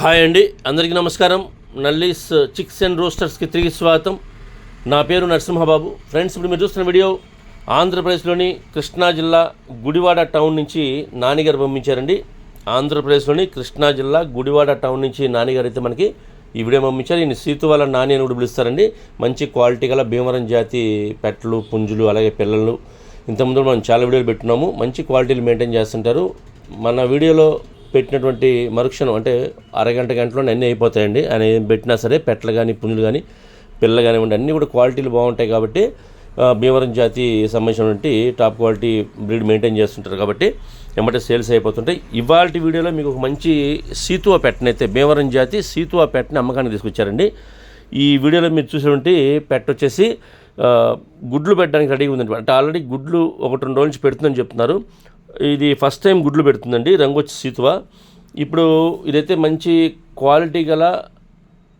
Hi అండి అందరికీ నమస్కారం. నల్లీస్ చిక్స్ అండ్ రోస్టర్స్కి తిరిగి స్వాగతం. నా పేరు నరసింహబాబు. ఫ్రెండ్స్ ఇప్పుడు మీరు చూస్తున్న వీడియో ఆంధ్రప్రదేశ్లోని కృష్ణా జిల్లా గుడివాడ టౌన్ నుంచి నానిగారు పంపించారండి. ఆంధ్రప్రదేశ్లోని కృష్ణా జిల్లా గుడివాడ టౌన్ నుంచి నానిగారు అయితే మనకి ఈ వీడియో పంపించారు. ఈయన సీతు వాళ్ళ నాని అని కూడా పిలుస్తారండి. మంచి క్వాలిటీ గల భీమవరం జాతి పెట్టలు పుంజులు అలాగే పిల్లలు. ఇంతకుముందు మనం చాలా వీడియోలు పెట్టున్నాము మంచి క్వాలిటీలు మెయింటైన్ చేస్తుంటారు. మన వీడియోలో పెట్టినటువంటి మరుక్షణం అంటే అరగంట గంటలో అన్నీ అయిపోతాయండి. ఆయన ఏం పెట్టినా సరే పెట్టలు కానీ పుంజులు కానీ పిల్లలు కానివ్వండి అన్నీ కూడా క్వాలిటీలు బాగుంటాయి కాబట్టి భీమవరం జాతి సంబంధించినటువంటి టాప్ క్వాలిటీ బ్రీడ్ మెయింటైన్ చేస్తుంటారు కాబట్టి ఏమంటే సేల్స్ అయిపోతుంటాయి. ఇవాళ వీడియోలో మీకు ఒక మంచి సీతువా పెట్టనైతే భీమవరం జాతి సీతువా పెట్టని అమ్మకానికి తీసుకొచ్చారండి. ఈ వీడియోలో మీరు చూసినటువంటి పెట్ట వచ్చేసి గుడ్లు పెట్టడానికి రెడీగా ఉందండి అంటే ఆల్రెడీ గుడ్లు ఒకటి రెండు రోజుల నుంచి పెడుతుందని చెప్తున్నారు. ఇది ఫస్ట్ టైం గుడ్లు పెడుతుందండి రంగు వచ్చి సీతువ. ఇప్పుడు ఇదైతే మంచి క్వాలిటీ గల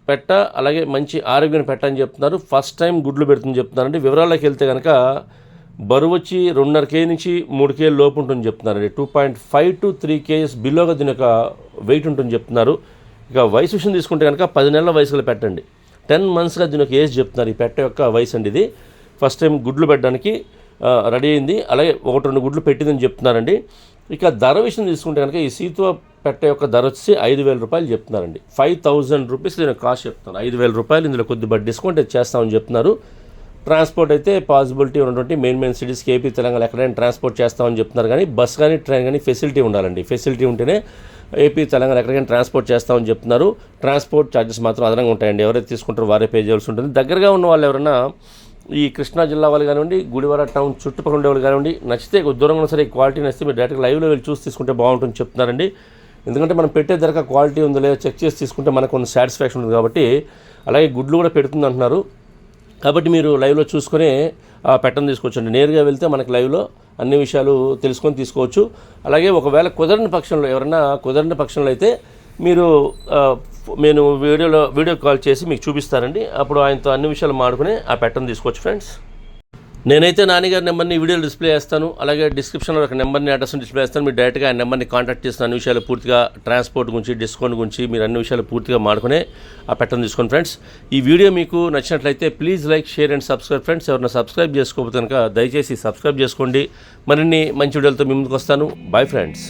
పెట్ట అలాగే మంచి ఆరోగ్యం పెట్ట అని చెప్తున్నారు. ఫస్ట్ టైం గుడ్లు పెడుతుందని చెప్తున్నారండి. వివరాల్లోకి వెళ్తే కనుక బరువు వచ్చి రెండున్నర కేజీ నుంచి మూడు కేజీ లోపు ఉంటుందని చెప్తున్నారండి. Two point five to three KGs బిలోగా దీని యొక్క వెయిట్ ఉంటుందని చెప్తున్నారు. ఇక వయసు విషయం తీసుకుంటే కనుక పది నెలల వయసులో పెట్టండి. టెన్ మంత్స్గా దీని యొక్క ఏజ్ చెప్తున్నారు ఈ పెట్ట యొక్క వయసు అండి ఇది. ఫస్ట్ టైం గుడ్లు పెట్టడానికి రెడీ అయింది. అలాగే ఒకటి రెండు గుడ్లు పెట్టిందని చెప్తున్నారండి. ఇక ధర విషయం తీసుకుంటే కనుక ఈ సీతువ పెట్ట యొక్క ధర వచ్చి ఐదు వేల రూపాయలు చెప్తున్నారండి. ఫైవ్ థౌజండ్ రూపీస్ నేను కాస్ట్ చెప్తాను ఐదు వేల రూపాయలు ఇందులో కొద్దిగా డిస్కౌంట్ అయితే చేస్తామని చెప్తున్నారు. ట్రాన్స్పోర్ట్ అయితే పాసిబిలిటీ ఉన్నటువంటి మెయిన్ మెయిన్ సిటీస్కి ఏపీ తెలంగాణ ఎక్కడైనా ట్రాన్స్పోర్ట్ చేస్తామని చెప్తున్నారు. కానీ బస్ కానీ ట్రైన్ కానీ ఫెసిలిటీ ఉండాలండి. ఫెసిలిటీ ఉంటేనే ఏపీ తెలంగాణ ఎక్కడికైనా ట్రాన్స్పోర్ట్ చేస్తామని చెప్తున్నారు. ట్రాన్స్పోర్ట్ ఛార్జెస్ మాత్రం అదనంగా ఉంటాయండి. ఎవరైతే తీసుకుంటారో వారే పే చేయాల్సి ఉంటుంది. దగ్గరగా ఉన్న వాళ్ళు ఎవరైనా ఈ కృష్ణా జిల్లా వాళ్ళు కానివ్వండి గుడివాడ టౌన్ చుట్టుపక్కల ఉండే వాళ్ళు కానివ్వండి నచ్చితే దూరంగా సరే క్వాలిటీ నచ్చితే మీరు డైరెక్ట్ లైవ్లో వెళ్ళి చూసి తీసుకుంటే బాగుంటుంది చెప్తున్నారండి. ఎందుకంటే మనం పెట్టే ధరక క్వాలిటీ ఉందో లేదో చెక్ చేసి తీసుకుంటే మనకు కొంత సాటిస్ఫాక్షన్ ఉంది కాబట్టి అలాగే గుడ్లు కూడా పెడుతుంది అంటున్నారు. కాబట్టి మీరు లైవ్లో చూసుకొని పెట్టను తీసుకోవచ్చండి. నేరుగా వెళ్తే మనకి లైవ్లో అన్ని విషయాలు తెలుసుకొని తీసుకోవచ్చు. అలాగే ఒకవేళ కుదరని పక్షంలో ఎవరైనా కుదరని పక్షంలో అయితే మీరు నేను వీడియోలో వీడియో కాల్ చేసి మీకు చూపిస్తానండి. అప్పుడు ఆయనతో అన్ని విషయాలు మాడుకుని ఆ పెట్టను తీసుకోవచ్చు ఫ్రెండ్స్. నేనైతే నాన్నగారి నెంబర్ని వీడియోలో డిస్ప్లే చేస్తాను. అలాగే డిస్క్రిప్షన్లో ఒక నెంబర్ని అడ్రస్ని డిస్ప్లే చేస్తాను. మీరు డైరెక్ట్గా ఆ నెంబర్ని కాంటాక్ట్ చేసిన అన్ని విషయాలు పూర్తిగా ట్రాన్స్పోర్ట్ గురించి డిస్కౌంట్ గురించి మీరు అన్ని విషయాలు పూర్తిగా మాడుకునే ఆ పెట్టను తీసుకోండి ఫ్రెండ్స్. ఈ వీడియో మీకు నచ్చినట్లయితే please like share and subscribe friends. ఎవరైనా సబ్స్క్రైబ్ చేసుకోకపోతే కనుక దయచేసి సబ్స్క్రైబ్ చేసుకోండి. మరిన్ని మంచి వీడియోలతో మీ ముందుకు వస్తాను. Bye friends